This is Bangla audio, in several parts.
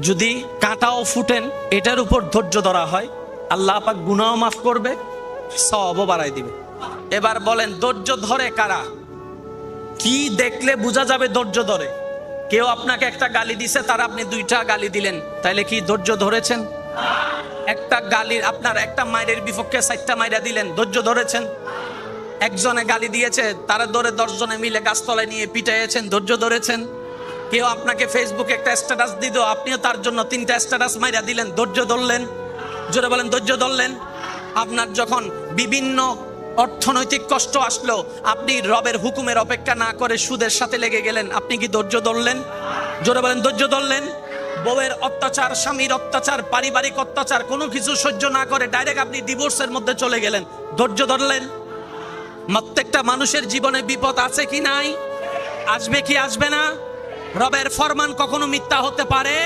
যদি কাঁটাও ফুটেন, এটার উপর ধৈর্য ধরা হয়, আল্লাহ পাক গুনাও মাফ করবে সবও বাড়াই দিবে। এবার বলেন, ধৈর্য ধরে কারা? কি দেখলে বোঝা যাবে ধৈর্য ধরে? কেউ আপনাকে একটা গালি দিছে, তার আপনি দুইটা গালি দিলেন, তাইলে কি ধৈর্য ধরেছেন? একটা গালির আপনার একটা মায়ের বিপক্ষে চারটা মাইরা দিলেন, ধৈর্য ধরেছেন? একজনে গালি দিয়েছে, তারা ধরে দশজনে মিলে গাছতলায় নিয়ে পিটাইয়েছেন, ধৈর্য ধরেছেন? কেউ আপনাকে ফেসবুকে একটা স্ট্যাটাস দিল, আপনিও তার জন্য তিনটা স্ট্যাটাস মাইরা দিলেন, ধৈর্য ধরলেন, জোরে বলেন ধৈর্য ধরলেন। আপনার যখন বিভিন্ন অর্থনৈতিক কষ্ট আসলো, আপনি রবের হুকুমের অপেক্ষা না করে সুদের সাথে লেগে গেলেন, আপনি কি ধৈর্য ধরলেন? জোরে বলেন ধৈর্য ধরলেন। বউয়ের অত্যাচার, স্বামীর অত্যাচার, পারিবারিক অত্যাচার, কোনো কিছু সহ্য না করে ডাইরেক্ট আপনি ডিভোর্সের মধ্যে চলে গেলেন। ধৈর্য ধরলেন। প্রত্যেকটা মানুষের জীবনে বিপদ আছে কি নাই? আসবে কি আসবে না? রবের ফরমান কখনো মিথ্যা হতে পারে?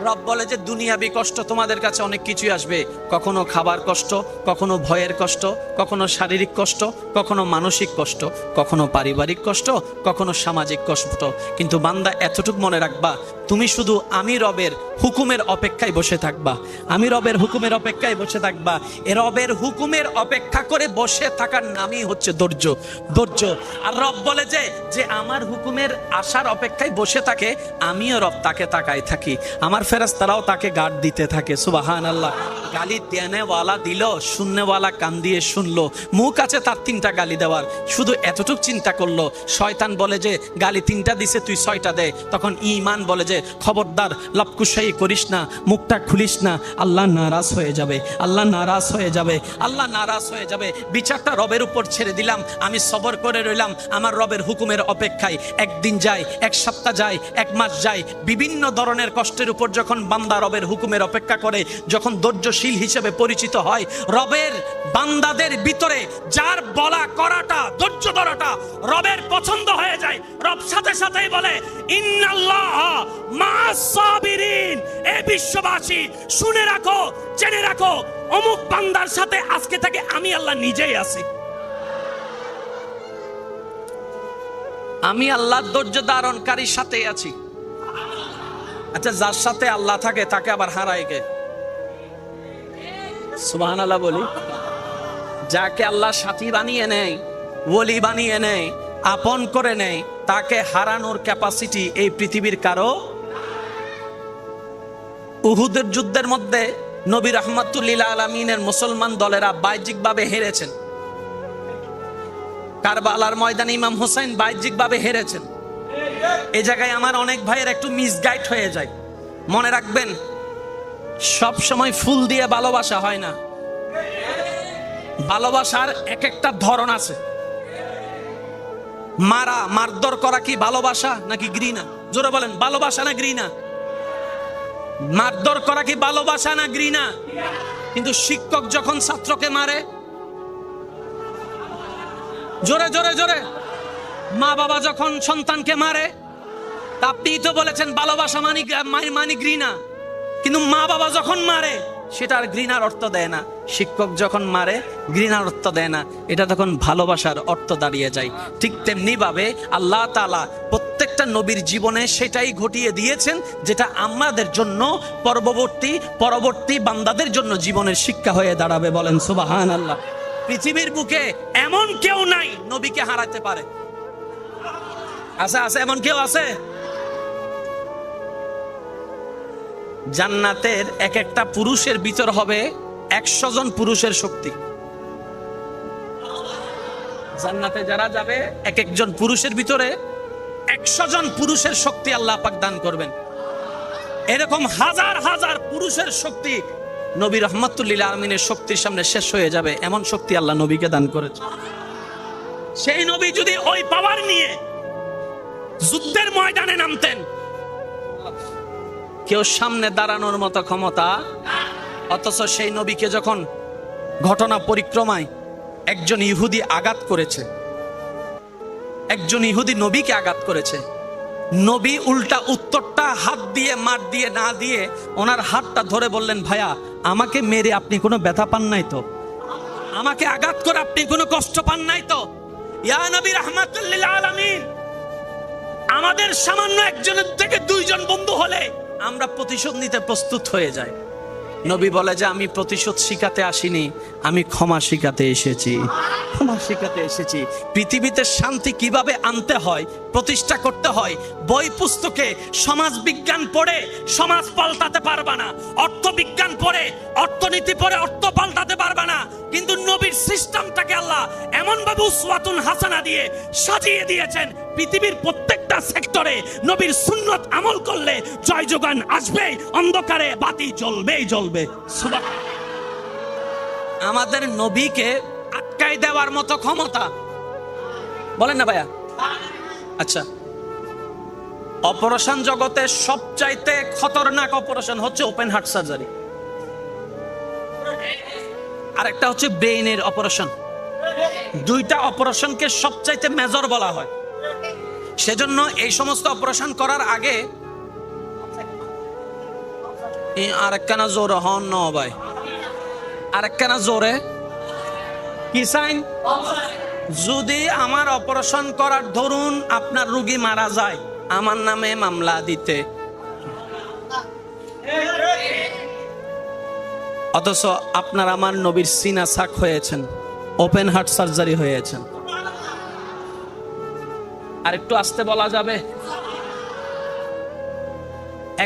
রব বলে যে দুনিয়াবি কষ্ট তোমাদের কাছে অনেক কিছুই আসবে। কখনো খাবার কষ্ট, কখনো ভয়ের কষ্ট, কখনো শারীরিক কষ্ট, কখনো মানসিক কষ্ট, কখনো পারিবারিক কষ্ট, কখনো সামাজিক কষ্ট। কিন্তু বান্দা, এতটুক মনে রাখবা, তুমি শুধু আমি রবের হুকুমের অপেক্ষায় বসে থাকবা। আমি রবের হুকুমের অপেক্ষায় বসে থাকবা। এ রবের হুকুমের অপেক্ষা করে বসে থাকার নামই হচ্ছে ধৈর্য। ধৈর্য। আর রব বলে যে যে আমার হুকুমের আশার অপেক্ষায় বসে থাকে, আমিও রব তাকে তাকায় থাকি। আমার ফেরাস্তারাও তাকে গার্ড দিতে থাকে। সুবাহান আল্লাহ গালি দেনেওয়ালা দিল শূন্যওয়ালা কান দিয়ে শুনলো। মুখ আছে তার তিনটা গালি দেওয়ার। শুধু এতটুক চিন্তা করল। শয়তান বলে যে, গালি তিনটা দিছে, তুই ছয়টা দে। তখন ইমান বলে যে, খবরদার লপকুশাই করিস না, মুখটা খুলিস না। আল্লাহ নারাজ হয়ে যাবে। আল্লাহ নারাজ হয়ে যাবে। আল্লাহ নারাজ হয়ে যাবে। বিচারটা রবের উপর ছেড়ে দিলাম। আমি সবর করে রইলাম। আমার রবের হুকুমের অপেক্ষায়। একদিন যায়, এক সপ্তাহ যায়, এক মাস যায়। বিভিন্ন ধরনের কষ্টের উপর যখন বান্দা রবের হুকুমের অপেক্ষা করে, যখন ধৈর্যশীল হিসেবে পরিচিত হয়, রবের বান্দাদের ভিতরে যার বলা করাটা, ধৈর্য ধরাটা রবের পছন্দ হয়ে যায়। রব সাথে সাথেই বলে সাবিরিন এ বিশ্ববাসী, শুনে রাখো, জেনে রাখো, অমুক বান্দার সাথে আজকে থেকে আমি আল্লাহ নিজেই আছি। আমি আল্লাহর ধৈর্য ধারণকারীর সাথেই আছি। আচ্ছা যার সাথে আল্লাহ থাকে, তাকে আবার হারায় কে? সুবহান আল্লাহ বলি। যাকে আল্লাহ সাথী বানিয়ে নেয়, ওলি বানিয়ে নেয়, আপন করে নেয়, তাকে হারানোর ক্যাপাসিটি এই পৃথিবীর কারও? উহুদের যুদ্ধের মধ্যে নবী রহমতুল্লিল আলমিনের মুসলমান দলেরা বাহ্যিকভাবে হেরেছেন। কারবালার ময়দানে ইমাম হোসেন বাহ্যিকভাবে হেরেছেন। এই জায়গায় আমার অনেক ভাইয়ের একটু মিসগাইড হয়ে যায়। মনে রাখবেন, সব সময় ফুল দিয়ে ভালোবাসা হয় না। ভালোবাসার এক একটা ধরন আছে। মারা, মারধর করা কি ভালোবাসা নাকি ঘৃণা? জোরে বলেন, ভালোবাসা না ঘৃণা? মারধর করা কি ভালোবাসা না ঘৃণা? কিন্তু শিক্ষক যখন ছাত্রকে মারে, জোরে জোরে জোরে। মা বাবা যখন সন্তানকে মারে, তা আপনিই তো বলেছেন, ভালোবাসা মানি মানি- ঘৃণা। কিন্তু মা বাবা যখন মারে, সেটা আর ঘৃণার অর্থ দেয় না। শিক্ষক যখন মারে, ঘৃণার অর্থ দেয় না। এটা তখন ভালোবাসার অর্থ দাঁড়িয়ে যায়। ঠিক তেমনি ভাবে আল্লাহ তালা প্রত্যেকটা নবীর জীবনে সেটাই ঘটিয়ে দিয়েছেন, যেটা আমাদের জন্য পরবর্তী পরবর্তী বান্দাদের জন্য জীবনের শিক্ষা হয়ে দাঁড়াবে বলেন সুবাহান আল্লাহ পৃথিবীর বুকে এমন কেউ নাই নবীকে হারাতে পারে। আছে আছে, এমন কেউ আছে? জান্নাতের এক একটা পুরুষের ভিতর হবে একশো জন পুরুষের শক্তি। জান্নাতে যারা যাবে এক একজন পুরুষের ভিতরে একশো জন পুরুষের শক্তি আল্লাহ পাক দান করবেন। এরকম হাজার হাজার পুরুষের শক্তি নবী রহমতুল্লিল আলমিনের শক্তির সামনে শেষ হয়ে যাবে, এমন শক্তি আল্লাহ নবীকে দান করেছে। সেই নবী যদি ওই পাওয়ার নিয়ে যুদ্ধের ময়দানে নামতেন। কেউ সামনে দাঁড়ানোর মতো ক্ষমতা, অথচ সেই নবীকে যখন ঘটনা পরিক্রমায় একজন ইহুদি আঘাত করেছে, একজন ইহুদি নবীকে আঘাত করেছে, নবী উল্টা উত্তরটা হাত দিয়ে, মার দিয়ে, না দিয়ে ওনার হাতটা ধরে বললেন, ভাইয়া, আমাকে মেরে আপনি কোনো ব্যথা পান নাই তো? আমাকে আঘাত করে আপনি কোনো কষ্ট পান নাই তো? ইয়া নবী রহমাতুল্লিল আলামিন। আমাদের সামান্য একজনের থেকে দুইজন বন্ধু হলে আমরা প্রতিশোধ নিতে প্রস্তুত হয়ে যাই। নবী বলে যে, আমি প্রতিশোধ শিখাতে আসিনি আমি ক্ষমা শিখাতে এসেছি। ক্ষমা শিখাতে এসেছি। পৃথিবীতে শান্তি কীভাবে আনতে হয়, প্রতিষ্ঠা করতে হয়, বই পুস্তকে সমাজ বিজ্ঞান পড়ে সমাজ পাল্টাতে পারবা না অর্থবিজ্ঞান পড়ে অর্থনীতি পড়ে অর্থ পাল্টাতে পারবা না, কিন্তু নবীর সিস্টেমটাকে আল্লাহ এমন ভাবে উসওয়াতুন হাসানা দিয়ে সাজিয়ে দিয়েছেন, পৃথিবীর প্রত্যেকটা সেক্টরে নবীর সুন্নত আমল করলে জয় যোগান আসবে অন্ধকারে বাতি জ্বলবেই জ্বলবে। সুবহান আমাদের নবীকে আটকাই দেওয়ার মতো ক্ষমতা। বলেন না ভাইয়া। আচ্ছা। অপারেশন জগতে সবচাইতে খতরনাক অপারেশন হচ্ছে ওপেন হার্ট সার্জারি আর একটা হচ্ছে ব্রেইনের অপারেশন। দুইটা অপারেশনকে সবচাইতে মেজর বলা হয়। সেজন্য এই সমস্ত অপারেশন করার আগে আরেকখানা জোরে হন ন ভাই। আরেকখানা জোরে। কি সাইন? যদি আমার অপারেশন করার ধরুন আপনার রুগী মারা যায়, আমার নামে মামলা দিতে। অথচ আপনার আমার নবীর সিনা সাক হয়েছেন, ওপেন হার্ট সার্জারি হয়েছেন। আর একটু আসতে বলা যাবে?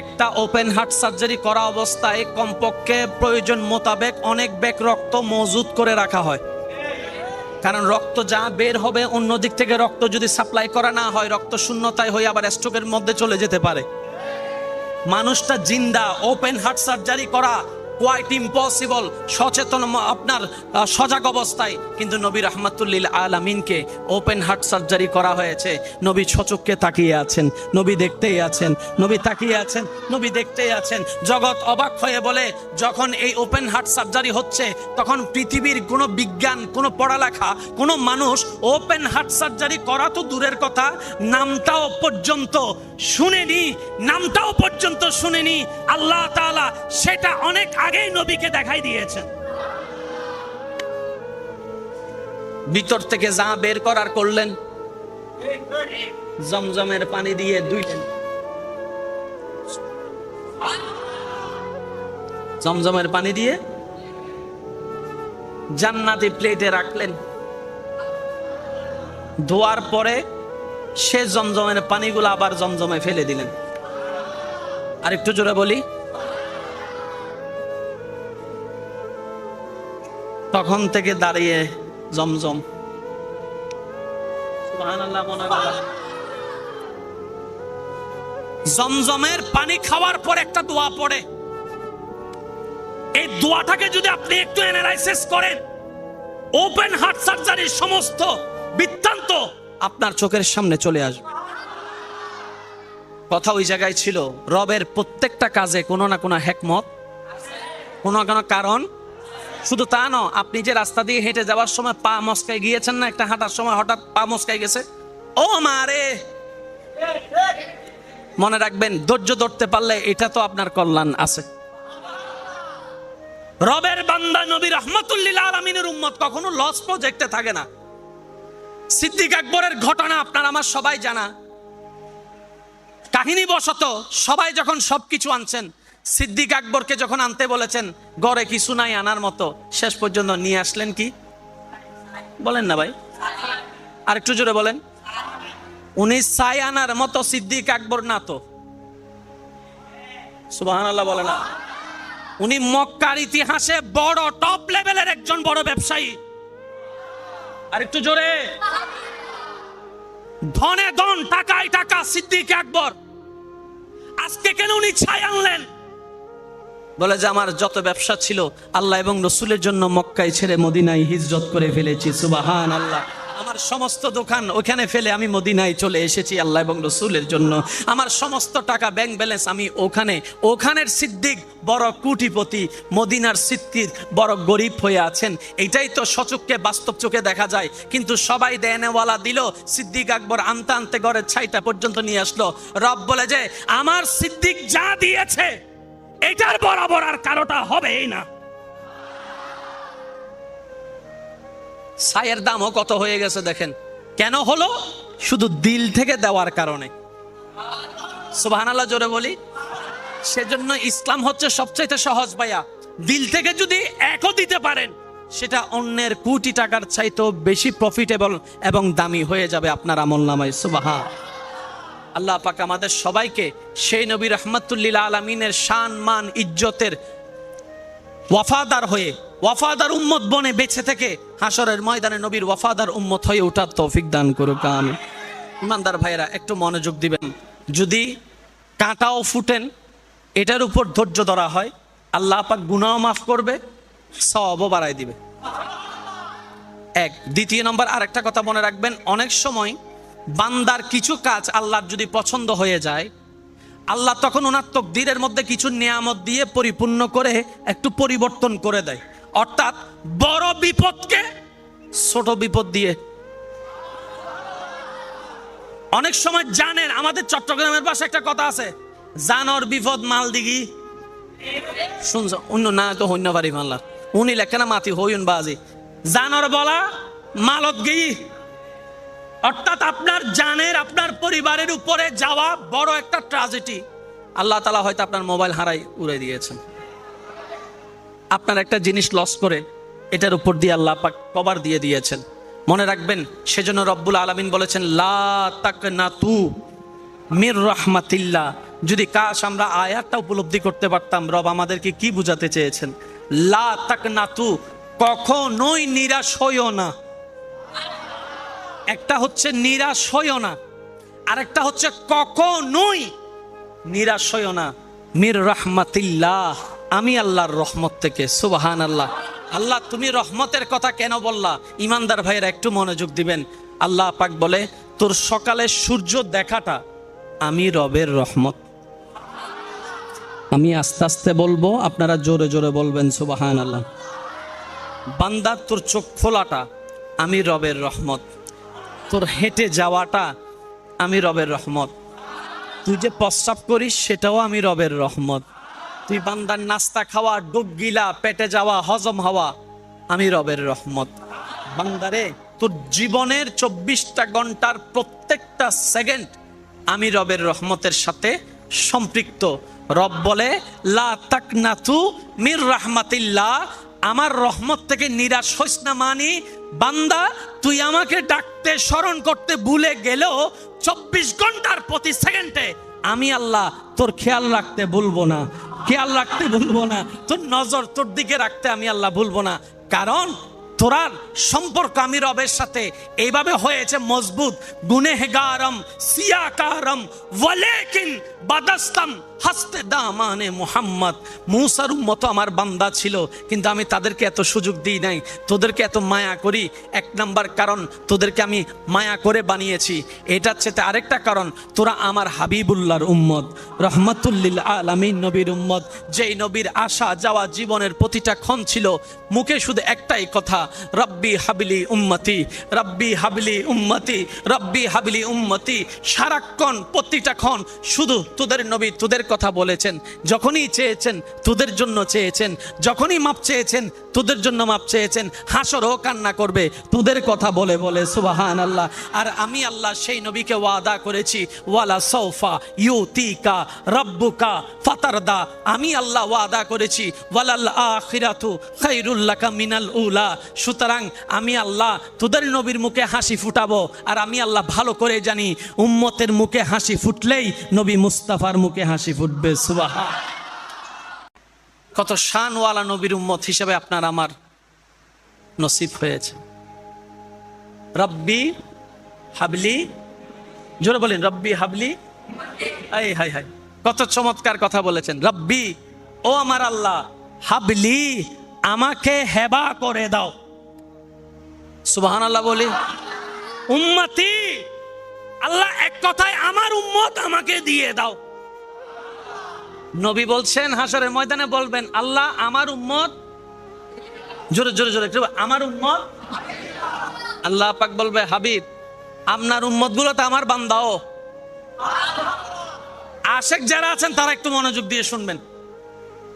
একটা ওপেন হার্ট সার্জারি করা অবস্থায় কমপক্ষে প্রয়োজন মোতাবেক অনেক ব্যাগ রক্ত মজুদ করে রাখা হয়। কারণ রক্ত যা বের হবে অন্য দিক থেকে রক্ত যদি সাপ্লাই করা না হয়, রক্ত শূন্যতায় হয়ে আবার স্ট্রোকের মধ্যে চলে যেতে পারে। মানুষটা জিন্দা ওপেন হার্ট সার্জারি করা কোয়াইট ইম্পসিবল সচেতন আপনার সজাগ অবস্থায়। কিন্তু নবী রহমাতুল্লিল আলামিনকে ওপেন হার্ট সার্জারি করা হয়েছে। নবী ছচককে তাকিয়ে আছেন, নবী দেখতেই আছেন, নবী তাকিয়ে আছেন, নবী দেখতেই আছেন। জগৎ অবাক হয়ে বলে, যখন এই ওপেন হার্ট সার্জারি হচ্ছে, তখন পৃথিবীর কোনো বিজ্ঞান, কোনো পড়ালেখা, কোনো মানুষ ওপেন হার্ট সার্জারি করা তো দূরের কথা, নামটাও পর্যন্ত শুনেনি, নামটাও পর্যন্ত শুনেনি। আল্লাহ তাআলা সেটা অনেক আগেই নবীকে দেখাই দিয়েছেন ভিতর থেকে যা বের করার করলেন, জমজমের পানি দিয়ে দুইলেন জমজমের পানি দিয়ে জান্নাতি প্লেটে রাখলেন। ধোয়ার পরে সে জমজমের পানিগুলো আবার জমজমে ফেলে দিলেন। আর একটু জোরে বলি তখন থেকে দাঁড়িয়ে জমজম। জমজমের পানি খাওয়ার পর একটা দোয়া পড়ে। এই দোয়াটাকে যদি আপনি একটু অ্যানালাইসিস করেন ওপেন হার্ট সার্জারির সমস্ত বৃত্তান্ত আপনার চোখের সামনে চলে আসবে। কথা ওই জায়গায় ছিল, রবের প্রত্যেকটা কাজে কোনো না কোনো হ্যাকমত কোনো না কোনো কারণ শুধু তা ন আপনি যে রাস্তা দিয়ে হেঁটে যাওয়ার সময় পা মস্কায় গিয়েছেন না, একটা হাঁটার সময় হঠাৎ পা মস্কায় গেছে? ও মারে মনে রাখবেন, ধৈর্য ধরতে পারলে এটা তো আপনার কল্যাণ আছে। রবের বান্দা নবী রহমতুল্লিল আলমিনের উম্মত কখনো লস প্রজেক্টে থাকে না। সিদ্দিক আকবরের ঘটনা আপনার আমার সবাই জানা। কাহিনী বশত সবাই যখন সবকিছু আনছেন সিদ্দিক আকবরকে যখন আনতে বলেছেন, গড়ে কিছু নাই আনার মতো? শেষ পর্যন্ত নিয়ে আসলেন কি? বলেন না ভাই। আর একটু জোরে বলেন। উনি সাই আনার মতো সিদ্দিক আকবর না তো? সুবাহ বলে না। উনি মক্কার ইতিহাসে বড় টপ লেভেলের একজন বড় ব্যবসায়ী। আর একটু জোরে। ধনে ধন, টাকায় টাকা, সিদ্দিক আকবর। আজকে কেন উনি ছাই আনলেন? বলে যে, আমার যত ব্যবসা ছিল, আল্লাহ এবং রসুলের জন্য মক্কায় ছেড়ে মদিনায় হিজরত করে ফেলেছি সুবাহান আল্লাহ আমার সমস্ত দোকান ওখানে ফেলে আমি মদিনায় চলে এসেছি আল্লাহ এবং রসুলের জন্য। আমার সমস্ত টাকা ব্যাংক ব্যালেন্স আমি ওখানে, ওখানের সিদ্দিক বড় কুটিপতি, মদিনার সিদ্দিক বড় গরিব হয়ে আছেন। এটাই তো সচককে বাস্তব চোখে দেখা যায়। কিন্তু সবাই দেনেওয়ালা দিল, সিদ্দিক আকবর আনতে আনতে ঘরের ছাইটা পর্যন্ত নিয়ে আসলো। রব বলে যে, আমার সিদ্দিক যা দিয়েছে এটার বরাবর আর কারোটা হবেই না। ছাইয়ের দামও কত হয়ে গেছে দেখেন। কেন হলো? শুধু দিল থেকে দেওয়ার কারণে। সুবহানাল্লাহ, জোরে বলি। সেজন্য ইসলাম হচ্ছে সবচাইতে সহজ ভাইয়া। দিল থেকে যদি একও দিতে পারেন, সেটা অন্যের কোটি টাকার চাইতেও বেশি প্রফিটেবল এবং দামি হয়ে যাবে আপনার আমল নামায় সুবাহা আল্লাহ পাক আমাদের সবাইকে সেই নবী রহমতুল্লিল আলমিনের শান, মান, ইজ্জতের ওয়াফাদার হয়ে, ওয়াফাদার উম্মত বনে বেঁচে থেকে হাসরের ময়দানে নবীর ওয়াফাদার উম্মত হয়ে ওঠার তৌফিক দান করুক আমি ইমানদার ভাইরা একটু মনোযোগ দিবেন। যদি কাঁটাও ফুটেন, এটার উপর ধৈর্য ধরা হয়, আল্লাহ পাক গুনাও মাফ করবে সবও বাড়াই দিবে। এক, দ্বিতীয় নম্বর আরেকটা কথা মনে রাখবেন, অনেক সময় বান্দার কিছু কাজ আল্লাহর যদি পছন্দ হয়ে যায়, আল্লাহ তখন ওনার তকদিরের মধ্যে কিছু নিয়ামত দিয়ে পরিপূর্ণ করে একটু পরিবর্তন করে দেয়। অর্থাৎ বড় বিপদকে ছোট বিপদ দিয়ে। অনেক সময় জানেন, আমাদের চট্টগ্রামের পাশে একটা কথা আছে, জানর বিপদ মাল দিঘি শুনছ? অন্য না, তো হইন্য পারি মাল্লার উনি লেখে না মাতি হইন বাজি জানর বলা মালত গিয়ে অর্থাৎ আপনার জানের, আপনার পরিবারের উপরে যাওয়া বড় একটা ট্রাজেডি আল্লাহ তালা হয়তো আপনার মোবাইল হারাই উড়ে দিয়েছেন। আপনার একটা জিনিস লস করে, এটার উপর দিয়ে আল্লাহ পাক কভার দিয়ে দিয়েছেন। মনে রাখবেন, সেজন্য রব্বুল আলমিন বলেছেন, লা তাক তু মির রহমাতিল্লাহ। যদি কাশ, আমরা আয়াতটা উপলব্ধি করতে পারতাম, রব আমাদেরকে কি বুঝাতে চেয়েছেন? লা তাক না তু কখনোই নিরাশ হইও না। একটা হচ্ছে নিরাশ হইও না আরেকটা হচ্ছে কখনোই নিরাশ হইও না মির রহমাতিল্লাহ, আমি আল্লাহর রহমত থেকে সুবাহান আল্লাহ আল্লাহ তুমি রহমতের কথা কেন বললা? ইমানদার ভাইয়েরা, একটু মনোযোগ দিবেন। আল্লাহ পাক বলে, তোর সকালে সূর্য দেখাটা আমি রবের রহমত। আমি আস্তে আস্তে বলব, আপনারা জোরে জোরে বলবেন সুবাহান আল্লাহ বান্দার তোর চোখ খোলাটা আমি রবের রহমত। তোর হেঁটে যাওয়াটা আমি রবের রহমত। তুই যে প্রস্রাব করিস, সেটাও আমি রবের রহমত। তুই বান্দার নাস্তা খাওয়া, ডুব গিলা, পেটে যাওয়া, হজম হওয়া, আমি রবের রহমত। বান্দারে, তোর জীবনের চব্বিশটা ঘণ্টার প্রত্যেকটা সেকেন্ড আমি রবের রহমতের সাথে সম্পৃক্ত। রব বলে, লা তাকনাতু মির রাহমাতিল্লাহ। আমার রহমত থেকে নিরাশ হইস না মানি বান্দা, তুই আমাকে ডাকতে, স্মরণ করতে ভুলে গেলেও চব্বিশ ঘণ্টার প্রতি সেকেন্ডে আমি আল্লাহ তোর খেয়াল রাখতে ভুলবো না। খেয়াল রাখতে ভুলবো না। তোর নজর তোর দিকে রাখতে আমি আল্লাহ ভুলবো না। কারণ তোরার সম্পর্ক আমি রবের সাথে। এইভাবে হয়েছে মজবুত। গুনেহগারম, সিয়াকারম, ওয়ালেকিন, বাদাস্তাম হাসতে দামানে মোহাম্মদ। মুসার মতো আমার বান্দা ছিল, কিন্তু আমি তাদেরকে এত সুযোগ দিই নাই। তোদেরকে এত মায়া করি, এক নাম্বার কারণ তোদেরকে আমি মায়া করে বানিয়েছি। এটার চেতে আরেকটা কারণ, তোরা আমার হাবিবুল্লাহর উম্মত, রহমতুল্লিল আলামিন নবীর উম্মত। যেই নবীর আসা যাওয়া জীবনের প্রতিটা ক্ষণ ছিল, মুখে শুধু একটাই কথা, রব্বি হাবিলি উম্মতি, রব্বি হাবিলি উম্মতি, রব্বি হাবিলি উম্মতি। সারাক্ষণ প্রতিটা ক্ষণ শুধু তোদের নবী, তোদের কথা বলেছেন যখনই চেয়েছেন তোদের জন্য চেয়েছেন যখনই মাপ চেয়েছেন তোদের জন্য মাপ চেয়েছেন, হাসরও কান্না করবে, তোদের কথা বলে বলে সুবাহান আল্লাহ আর আমি আল্লাহ সেই নবীকে ওয়াদা করেছি, ওয়ালা সৌফা ইউতিকা রব্বুকা ফাতারদা। আমি আল্লাহ ওয়াদা করেছি, ওয়ালাল আখিরাতু খাইরুল্লাকা মিনাল উলা। সুতরাং আমি আল্লাহ তোদের নবীর মুখে হাসি ফুটাবো, আর আমি আল্লাহ ভালো করে জানি, উম্মতের মুখে হাসি ফুটলেই নবী মুস্তাফার মুখে হাসি ফুটবে সুবাহা কত শানওয়ালা নবীর উম্মত হিসেবে আপনার আমার নসিব হয়েছে। রব্বি হাবলি, জোরে বলেন, রব্বি হাবলি এই হাই হাই। কত চমৎকার কথা বলেছেন, রব্বি, ও আমার আল্লাহ, হাবলি, আমাকে হেবা করে দাও। সুবহান আল্লাহ বলি, উম্মতি, আল্লাহ এক কথায় আমার উম্মত আমাকে দিয়ে দাও। নবী বলছেন হাসরের ময়দানে বলবেন, আল্লাহ আমার উম্মত। জোরে জোরে জোরে আমার উম্মত? আল্লাহ পাক বলবে, হাবিব, আপনার উম্মতগুলো তো আমার বান্দাও। আশেক যারা আছেন, তারা একটু মনোযোগ দিয়ে শুনবেন।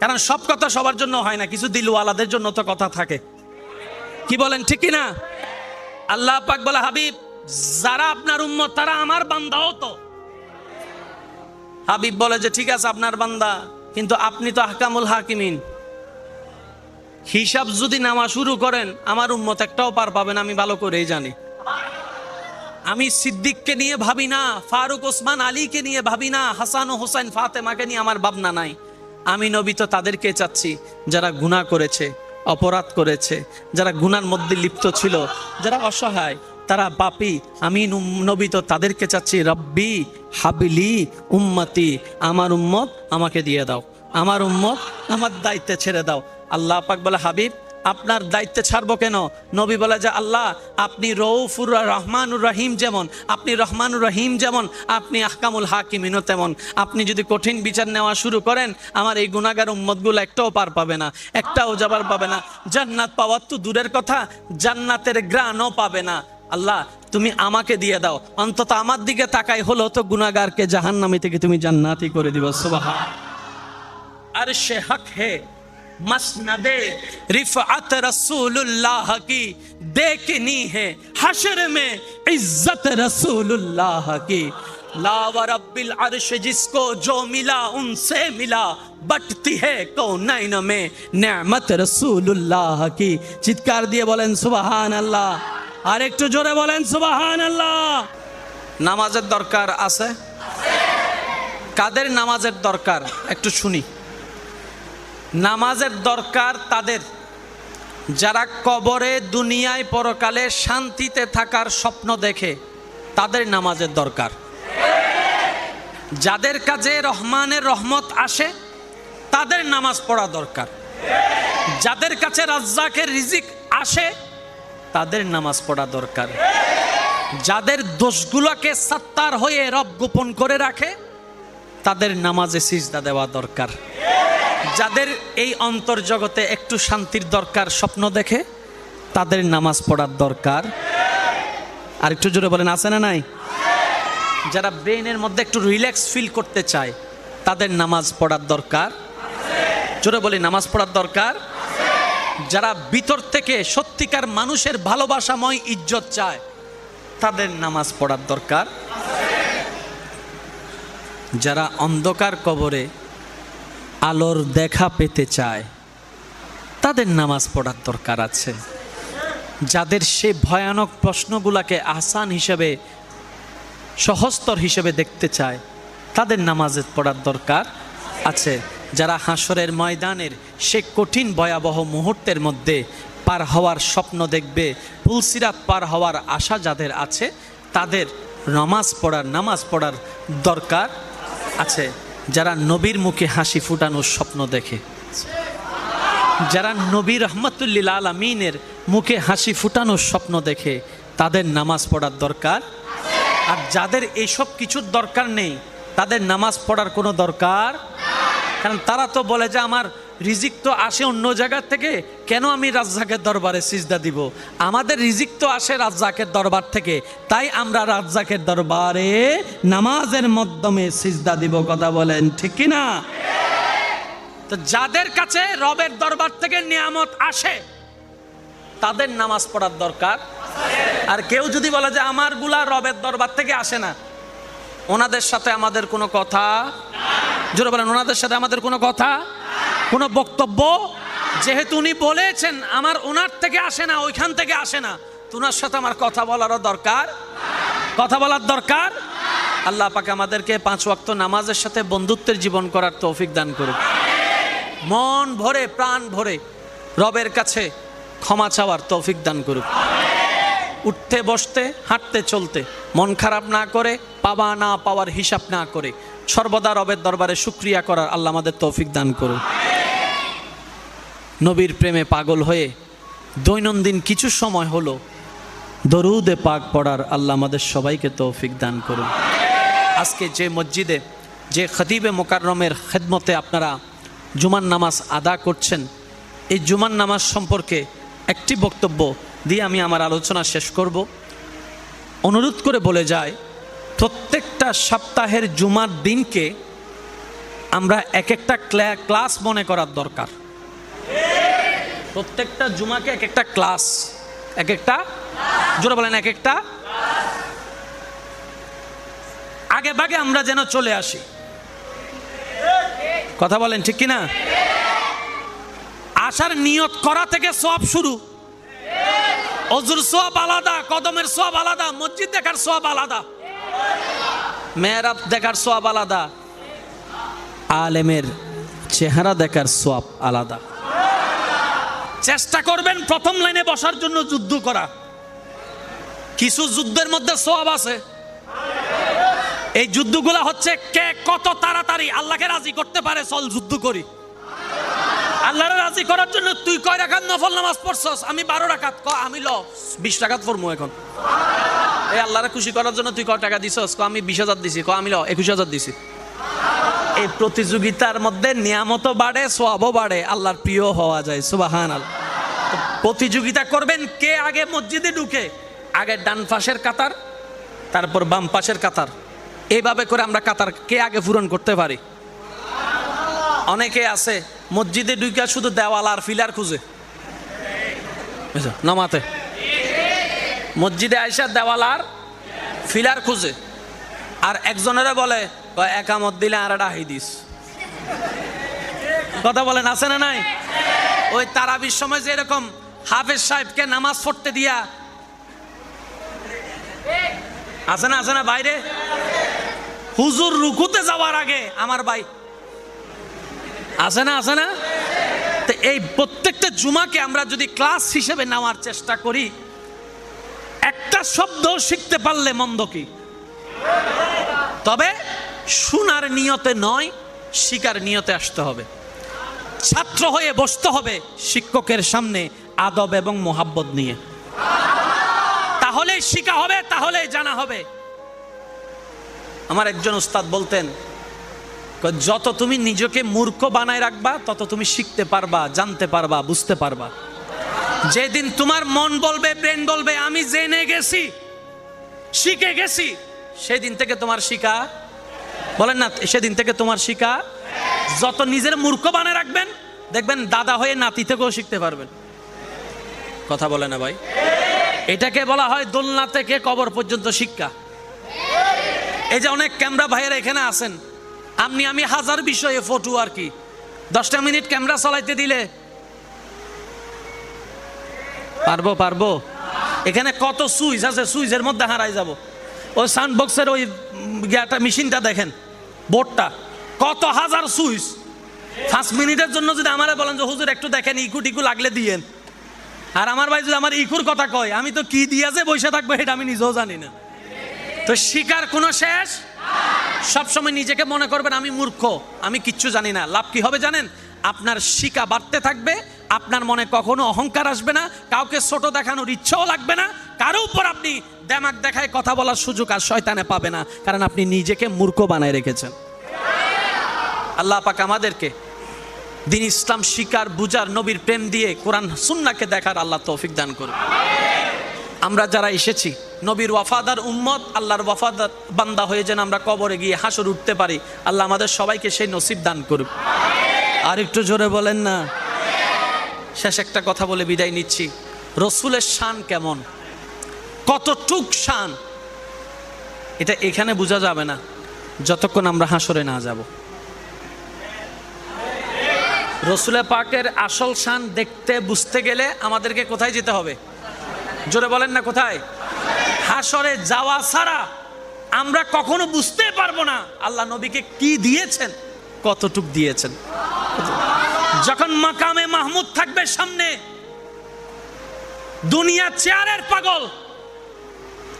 কারণ সব কথা সবার জন্য হয় না, কিছু দিলওয়ালাদের জন্য তো কথা থাকে। কি বলেন, ঠিক না আল্লাহ পাক বলে, হাবিব, যারা আপনার উম্মত, তারা আমার বান্দাও তো। হাবিব বলে যে, ঠিক আছে, আপনার বান্দা, কিন্তু আপনি তো আহকামুল হাকিমিন। হিসাব যদি নামা শুরু করেন, আমার উম্মত একটাও পার পাবেন আমি ভালো করেই জানি। আমি সিদ্দিককে নিয়ে ভাবি না, ফারুক ওসমান আলীকে নিয়ে ভাবি না, হাসান ও হোসেন ফাতেমাকে নিয়ে আমার ভাবনা নাই। আমি নবী তো তাদেরকে চাচ্ছি, যারা গুনাহ করেছে, অপরাধ করেছে, যারা গুনার মধ্যে লিপ্ত ছিল, যারা অসহায়। তারা পাপি আমি নবী তো তাদেরকে চাচ্ছি। রব্বি হাবিলি উম্মতি, আমার উম্মত আমাকে দিয়ে দাও। আমার উম্মত আমার দায়িত্বে ছেড়ে দাও। আল্লাহ পাক বলে, হাবিব, আপনার দায়িত্বে ছাড়বো কেন? নবী বলে যে, আল্লাহ, আপনি রৌফুর রহমানুর রহিম যেমন, আপনি রহমানুর রহিম যেমন, আপনি আহকামুল হাকিমিনও তেমন। আপনি যদি কঠিন বিচার নেওয়া শুরু করেন, আমার এই গুণাগার উম্মতগুলো একটাও পার পাবে না, একটাও যাবার পাবে না। জান্নাত পাওয়ার তো দূরের কথা, জান্নাতের গ্রাণও পাবে না। আল্লাহ তুমি আমাকে দিয়ে দাও অন্তত আমার দিকে তাকাই হলো তো গুনাগারকে জাহান নামি থেকে তুমি জান্নাতি করে দিবা সোবাহা আর সে হক হে مسندে رفعت رسول اللہ کی دیکھنی ہے حشر میں عزت رسول اللہ کی لا رب العرش جس کو جو ملا ان سے ملا بٹتی ہے کونین میں نعمت رسول اللہ کی چتکار دیے بولیں سبحان اللہ আর একটু জোরে বলেন সুবাহান আল্লাহ নামাজের দরকার আছে? কাদের নামাজের দরকার? একটু শুনি। নামাজের দরকার তাদের। যারা কবরে দুনিয়ায় পরকালে শান্তিতে থাকার স্বপ্ন দেখে, তাদের নামাজের দরকার। যাদের কাজে রহমানের রহমত আসে, তাদের নামাজ পড়া দরকার। যাদের কাছে রাজ্জাকের রিজিক আসে তাদের নামাজ পড়া দরকার। যাদের দোষগুলোকে সত্তার হয়ে রব গোপন করে রাখে, তাদের নামাজে সিজদা দেওয়া দরকার। যাদের এই অন্তর্জগতে একটু শান্তির দরকার স্বপ্ন দেখে, তাদের নামাজ পড়ার দরকার। আর একটু জোরে বলেন, আছে না নাই? যারা ব্রেনের মধ্যে একটু রিল্যাক্স ফিল করতে চায়, তাদের নামাজ পড়ার দরকার। জোরে বলি, নামাজ পড়ার দরকার। যারা ভিতর থেকে সত্যিকার মানুষের ভালোবাসাময় ইজ্জত চায়, তাদের নামাজ পড়ার দরকার। যারা অন্ধকার কবরে আলোর দেখা পেতে চায়, তাদের নামাজ পড়ার দরকার আছে। যাদের সে ভয়ানক প্রশ্নগুলাকে আসান হিসেবে সহস্তর হিসেবে দেখতে চায়, তাদের নামাজের পড়ার দরকার আছে। যারা হাসরের ময়দানের সে কঠিন ভয়াবহ মুহূর্তের মধ্যে পার হওয়ার স্বপ্ন দেখবে পুলসিরাত পার হওয়ার আশা যাদের আছে, তাদের নামাজ পড়ার নামাজ পড়ার দরকার আছে। যারা নবীর মুখে হাসি ফুটানোর স্বপ্ন দেখে, যারা নবী রহমতুল্লিল আলমিনের মুখে হাসি ফুটানোর স্বপ্ন দেখে, তাদের নামাজ পড়ার দরকার আর যাদের এইসব কিছুর দরকার নেই, তাদের নামাজ পড়ার কোনো দরকার কারণ তারা তো বলে যে আমার রিজিক তো আসে অন্য জায়গার থেকে, কেন আমি রাজ্জাকের দরবারে সিজদা দিব? আমাদের রিজিক তো আসে রাজ্জাকের দরবার থেকে, তাই আমরা রাজ্জাকের দরবারে নামাজের মাধ্যমে সিজদা দিব, কথা বলেন, ঠিক কি না তো যাদের কাছে রবের দরবার থেকে নিয়ামত আসে, তাদের নামাজ পড়ার দরকার। আর কেউ যদি বলে যে আমারগুলা রবের দরবার থেকে আসে না, ওনাদের সাথে আমাদের কোনো কথা জোরে বলেন, ওনাদের সাথে আমাদের কোনো কথা, কোনো বক্তব্য? যেহেতু উনি বলেছেন, আমার ওনার থেকে আসে না, ওইখান থেকে আসে না। তোনার সাথে আমার কথা বলারও দরকার। কথা বলার দরকার? আল্লাহ পাকে আমাদেরকে পাঁচ ওয়াক্ত নামাজের সাথে বন্ধুত্বের জীবন করার তৌফিক দান করুক। মন ভরে, প্রাণ ভরে, রবের কাছে ক্ষমা চাওয়ার তৌফিক দান করুক। উঠতে, বসতে, হাঁটতে, চলতে, মন খারাপ না করে, পাওয়া না পাওয়ার হিসাব না করে সর্বদা রবের দরবারে শুক্রিয়া করার আল্লাহ আমাদের তৌফিক দান করুন নবীর প্রেমে পাগল হয়ে দৈনন্দিন কিছু সময় হলো, দরুদে পাক পড়ার আল্লাহ আমাদের সবাইকে তৌফিক দান করুন আজকে যে মসজিদে, যে খতিবে মোকাররমের খেদমতে আপনারা জুমার নামাজ আদা করছেন, এই জুমান নামাজ সম্পর্কে একটি বক্তব্য দিয়ে আমি আমার আলোচনা শেষ করব। অনুরোধ করে বলে যায় প্রত্যেকটা সপ্তাহের জুমার দিনকে আমরা এক একটা ক্লাস মনে করার দরকার। প্রত্যেকটা জুমাকে এক একটা ক্লাস, এক একটা, জোরে বলেন এক একটা। আগে ভাগে আমরা যেন চলে আসি। কথা বলেন ঠিক কিনা? আসার নিয়ত করা থেকে সব শুরু। অজুর সব আলাদা, কদমের সব আলাদা, মসজিদ দেখার সব আলাদা। মেহরাব দেখার সব আলাদা। আলেমের চেহারা দেখার সব আলাদা। চেষ্টা করবেন প্রথম লাইনে বসার জন্য যুদ্ধ করা। কিছু যুদ্ধের মধ্যে সব আছে। এই যুদ্ধগুলো হচ্ছে কে কত তাড়াতাড়ি আল্লাহকে রাজি করতে পারে, চল যুদ্ধ করি। আল্লাহরে রাজি করার জন্য তুই কয় রাখাত নফল নামাজ পড়ছস? আমি বারো রাখাত ক, আমি ল, বিশ টাকাত পড়ব এখন। এই আল্লাহরে খুশি করার জন্য তুই কয় টাকা দিছস? ক আমি বিশ হাজার দিছি। ক আমি ল, একুশ হাজার দিছি। এই প্রতিযোগিতার মধ্যে নিয়ামত বাড়ে সবও বাড়ে, আল্লাহর প্রিয় হওয়া যায় সুবাহান প্রতিযোগিতা করবেন কে আগে মসজিদে ঢুকে? আগে ডান পাশের কাতার, তারপর বাম পাশের কাতার। এইভাবে করে আমরা কাতার কে আগে পূরণ করতে পারি? অনেকে আছে, মসজিদে ঢুকে শুধু দেওয়াল আর ফিলার খুঁজে? নামাতে। মসজিদে আইসা দেওয়াল আর ফিলার খুঁজে। আর একজনেরা বলে "কয় একামত দিলে আর একটা দিস। কথা বলেন, আছে না নাই? ওই তারাবির সময় যে এরকম হাফেজ সাহেবকে নামাজ পড়তে দিয়া আছে না আছে না, বাইরে? হুজুর রুকুতে যাওয়ার আগে আমার ভাই আছে না আছে না? তো এই প্রত্যেকটা জুমাকে আমরা যদি ক্লাস হিসেবে নেওয়ার চেষ্টা করি একটা শব্দ শিখতে পারলে মন্দ কি? তবে শোনার নিয়তে নয়, শিকার নিয়তে আসতে হবে। ছাত্র হয়ে বসতে হবে শিক্ষকের সামনে আদব এবং মোহাব্বত নিয়ে। তাহলেই শিখা হবে, তাহলেই জানা হবে। আমার একজন উস্তাদ বলতেন যত তুমি নিজেকে মূর্খ বানায় রাখবা, তত তুমি শিখতে পারবা, জানতে পারবা, বুঝতে পারবা। যেদিন তোমার মন বলবে ব্রেন বলবে, আমি জেনে গেছি, শিখে গেছি। সেদিন থেকে তোমার শিখা। বলেন না, সেদিন থেকে তোমার শিখা। যত নিজের মূর্খ বানায় রাখবেন, দেখবেন দাদা হয়ে নাতি থেকেও শিখতে পারবেন। কথা বলে না ভাই। এটাকে বলা হয় দোলনা থেকে কবর পর্যন্ত শিক্ষা। এই যে অনেক ক্যামেরা ভাইয়েরা এখানে আছেন। আপনি, আমি হাজার বিষয়ে ফটো আর কি। দশটা মিনিট ক্যামেরা চালাইতে দিলে পারব পারব। এখানে কত সুইচ আছে, সুইচের মধ্যে হারাই যাব। ওই সাউন্ড বক্সের ওই ইয়াটা মেশিনটা দেখেন, বোর্ডটা। কত হাজার সুইচ। পাঁচ মিনিটের জন্য যদি আমারে বলেন যে, হুজুর, একটু দেখেন ইকু টিকু লাগলে দিয়েন। আর আমার ভাই যদি আমার ইকুর কথা কয়, আমি তো কি দিয়া যে বসে থাকব এটা আমি নিজেও জানি না। তো শিকার কোনো শেষ? সবসময় নিজেকে মনে করবেন, আমি মূর্খ, আমি কিচ্ছু জানি না। লাভ কি হবে জানেন? আপনার শিকা বাড়তে থাকবে, আপনার মনে কখনো অহংকার আসবে না, কাউকে ছোট দেখানোর ইচ্ছাও লাগবে না, কারও উপর আপনি দেমাক দেখায় কথা বলার সুযোগ আর শয়তানে পাবে না, কারণ আপনি নিজেকে মূর্খ বানায় রেখেছেন। আল্লাহ পাক আমাদেরকে দিন ইসলাম শিকার, বুজার, নবীর প্রেম দিয়ে কোরআন সুন্নাকে দেখার আল্লাহ তৌফিক দান করুন। আমরা যারা এসেছি, নবীর ওয়াফাদার উম্মত, আল্লাহর ওয়াফাদার বান্দা হয়ে যেন আমরা কবরে গিয়ে হাসর উঠতে পারি, আল্লাহ আমাদের সবাইকে সেই নসিব দান করুক। আর একটু জোরে বলেন না। শেষ একটা কথা বলে বিদায় নিচ্ছি। রসুলের শান কেমন? কতটুক শান? এটা এখানে বোঝা যাবে না। যতক্ষণ আমরা হাসরে না যাব। রসুলের পাকের আসল শান দেখতে, বুঝতে গেলে আমাদেরকে কোথায় যেতে হবে? জোরে বলেন না কোথায়? হাসরে যাওয়া ছাড়া আমরা কখনো বুঝতে পারব না আল্লাহ নবীকে কি দিয়েছেন, কতটুক দিয়েছেন। যখন মাকামে মাহমুদ থাকবে সামনে, দুনিয়া চেয়ারের পাগল।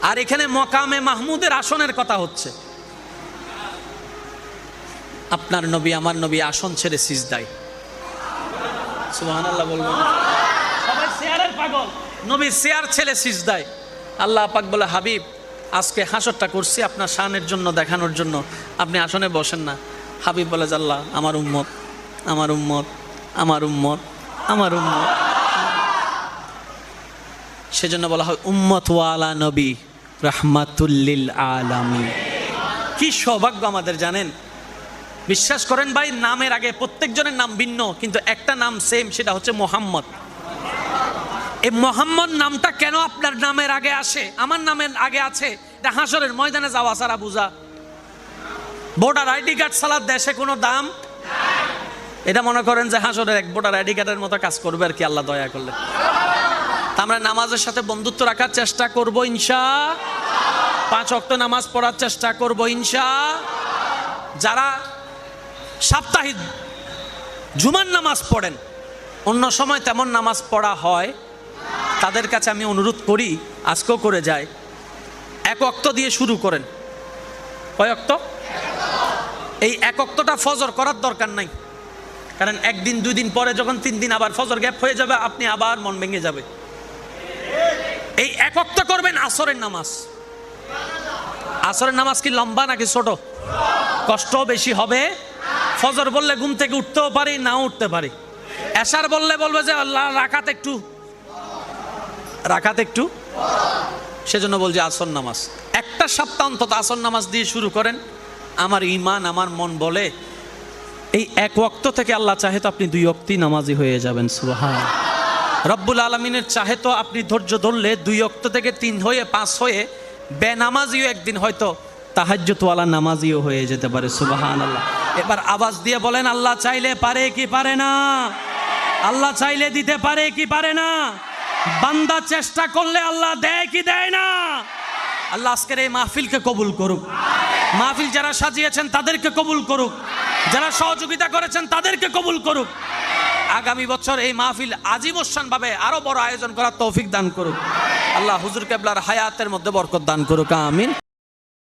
আর এখানে মকামে মাহমুদের আসনের কথা হচ্ছে। আপনার নবী, আমার নবী আসন ছেড়ে সিজদায়। সুবহানাল্লাহ বলবেন সবাই চেয়ারের পাগল। নবী চেয়ার ছেলে সিজদায়। আল্লাহ পাক বলে, হাবিব, আজকে হাসরটা করছি আপনার শানের জন্য, দেখানোর জন্য। আপনি আসনে বসেন না। হাবিব বলে আল্লাহ আমার উম্মত। আমার উম্মত আমার উম্মত আমার উম্মত। সেজন্য বলা হয় উম্মত ওয়ালা নবী, রাহমাতুল্লিল আলামিন। কি সৌভাগ্য আমাদের, জানেন? বিশ্বাস করেন ভাই, নামের আগে প্রত্যেকজনের নাম ভিন্ন, কিন্তু একটা নাম সেম সেটা হচ্ছে মোহাম্মদ। এই মোহাম্মদ নামটা কেন আপনার নামের আগে আসে? আমার নামের আগে আছে? হাসরের ময়দানে যাওয়া সারা বুঝা। ভোটার আইডি কার্ড ছাড়া দেশে কোনো দাম এটা মনে করেন যে হাসরের এক ভোটার আইডি কার্ডের মতো কাজ করবে আর কি, আল্লাহ দয়া করলে। আমরা নামাজের সাথে বন্ধুত্ব রাখার চেষ্টা করব, ইনশা। পাঁচ অক্ত নামাজ পড়ার চেষ্টা করব, ইনশা। যারা সাপ্তাহিক জুমার নামাজ পড়েন, অন্য সময় তেমন নামাজ পড়া হয়, তাদের কাছে আমি অনুরোধ করি, আজকেও করে যায়। এক অক্ত দিয়ে শুরু করেন। কয় অক্ত এই এক অক্তটা ফজর করার দরকার নাই। কারণ একদিন দুই দিন পরে যখন তিন দিন আবার ফজর গ্যাপ হয়ে যাবে, আপনি আবার মন ভেঙে যাবে। এই এক অক্ত করবেন আসরের নামাজ। আসরের নামাজ কি লম্বা নাকি ছোট? কষ্ট বেশি হবে। ফজর বললে ঘুম থেকে উঠতেও পারি নাও উঠতে পারি। এশার বললে বলবে যে, আল্লাহ রাখাত একটু। রাখাত একটু। সেজন্য বলছি আসর নামাজ। একটা সপ্তাহ অন্তত আসর নামাজ দিয়ে শুরু করেন। আমার ইমান, আমার মন বলে। এই এক ওয়াক্ত থেকে আল্লাহ চাহে তো আপনি দুই অক্তি নামাজি হয়ে যাবেন, সুবাহান। রব্বুল আলমিনের চাহে তো আপনি ধৈর্য ধরলে দুই অক্ত থেকে তিন হয়ে, পাঁচ হয়ে বেনামাজিও একদিন হয়তো তাহাজ্যতওয়ালা নামাজিও হয়ে যেতে পারে সুবাহান আল্লাহ এবার আওয়াজ দিয়ে বলেন, আল্লাহ চাইলে পারে কি পারে না? আল্লাহ চাইলে দিতে পারে কি পারে না? বান্দা চেষ্টা করলে আল্লাহ দেয় কি দেয় না? আল্লাহ আজকের এই মাহফিলকে কবুল করুক। মাহফিল যারা সাজিয়েছেন তাদেরকে কবুল করুক। যারা সহযোগিতা করেছেন তাদেরকে কবুল করুক। আগামী বছর এই মাহফিল ভাবে আরও বড় আয়োজন করার তৌফিক দান করুক। আল্লাহ হুজুর কেবলার হায়াতের মধ্যে বরকত দান করুক। আমিন।